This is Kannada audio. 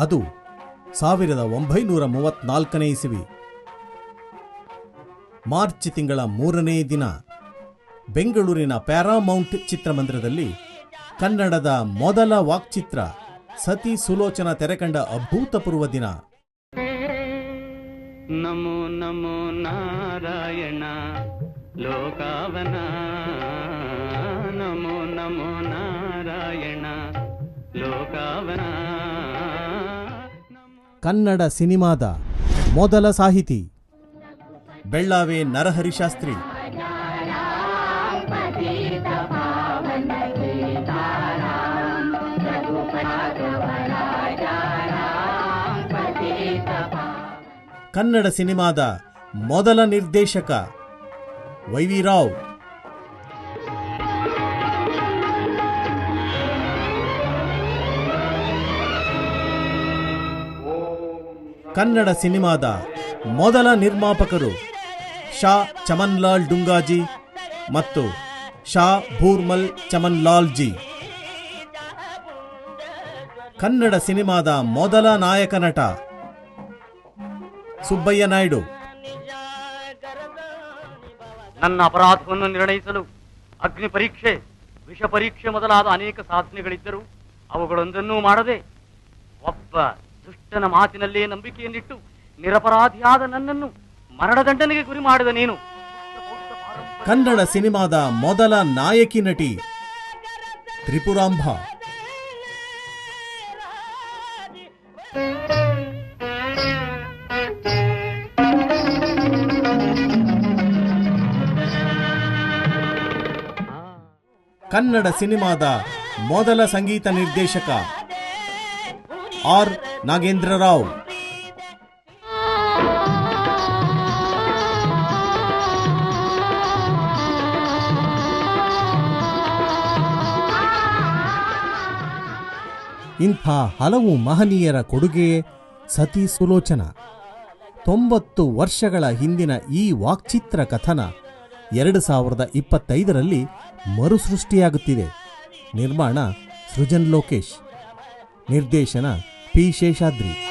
ಅದು ಸಾವಿರದ ಒಂಬೈನೂರ ಮೂವತ್ನಾಲ್ಕನೇ ಇಸವಿ. ಮಾರ್ಚ್ ತಿಂಗಳ ಮೂರನೇ ದಿನ ಬೆಂಗಳೂರಿನ ಪ್ಯಾರಾಮೌಂಟ್ ಚಿತ್ರಮಂದಿರದಲ್ಲಿ ಕನ್ನಡದ ಮೊದಲ ವಾಕ್ಚಿತ್ರ ಸತಿ ಸುಲೋಚನ ತೆರೆಕಂಡ ಅಭೂತಪೂರ್ವ ದಿನ. ನಮೋ ನಮೋ ನಾರಾಯಣ ಲೋಕಾವನ. ನಮೋ ನಮೋ ನಾರಾಯಣ ಲೋಕಾವನ. ಕನ್ನಡ ಸಿನಿಮಾದ ಮೊದಲ ಸಾಹಿತಿ. ಬೆಳ್ಳಾವೆ ನರಹರಿಶಾಸ್ತ್ರಿ ಕನ್ನಡ ಸಿನಿಮಾದ ಮೊದಲ ನಿರ್ದೇಶಕ ವೈವಿರಾವ್ ಕನ್ನಡ ಸಿನಿಮಾದ ಮೊದಲ ನಿರ್ಮಾಪಕರು ಶಾ ಚಮನ್ಲಾಲ್ ಡುಂಗಾಜಿ ಮತ್ತು ಶಾ ಭೂರ್ಮಲ್ ಚಮನ್ಲಾಲ್ ಜಿ ಕನ್ನಡ ಸಿನಿಮಾದ ಮೊದಲ ನಾಯಕ ನಟ ಸುಬ್ಬಯ್ಯ ನಾಯ್ಡು. ನನ್ನ ಅಪರಾಧವನ್ನು ನಿರ್ಣಯಿಸಲು ಅಗ್ನಿ ಪರೀಕ್ಷೆ, ವಿಷ ಪರೀಕ್ಷೆ ಮೊದಲಾದ ಅನೇಕ ಸಾಧನೆಗಳಿದ್ದರೂ ಅವುಗಳೊಂದನ್ನೂ ಮಾಡದೆ ಒಬ್ಬ ದುಷ್ಟನ ಮಾತಿನಲ್ಲೇ ನಂಬಿಕೆಯನ್ನಿಟ್ಟು ನಿರಪರಾಧಿಯಾದ ನನ್ನನ್ನು ಮರಣದಂಡನೆಗೆ ಗುರಿ ಮಾಡಿದ ನೀನು. ಕನ್ನಡ ಸಿನಿಮಾದ ಮೊದಲ ನಾಯಕಿ ನಟಿ ತ್ರಿಪುರಾಂಭ. ಕನ್ನಡ ಸಿನಿಮಾದ ಮೊದಲ ಸಂಗೀತ ನಿರ್ದೇಶಕ ಆರ್ ನಾಗೇಂದ್ರ ರಾವ್. ಇಂಥ ಹಲವು ಮಹನೀಯರ ಕೊಡುಗೆ ಸತಿ ಸುಲೋಚನ. ತೊಂಬತ್ತು ವರ್ಷಗಳ ಹಿಂದಿನ ಈ ವಾಕ್ಚಿತ್ರ ಕಥನ ಎರಡು ಸಾವಿರದ ಇಪ್ಪತ್ತೈದರಲ್ಲಿ ಮರುಸೃಷ್ಟಿಯಾಗುತ್ತಿದೆ. ನಿರ್ಮಾಣ ಸೃಜನ್ ಲೋಕೇಶ್. ನಿರ್ದೇಶನ पी शेषाद्री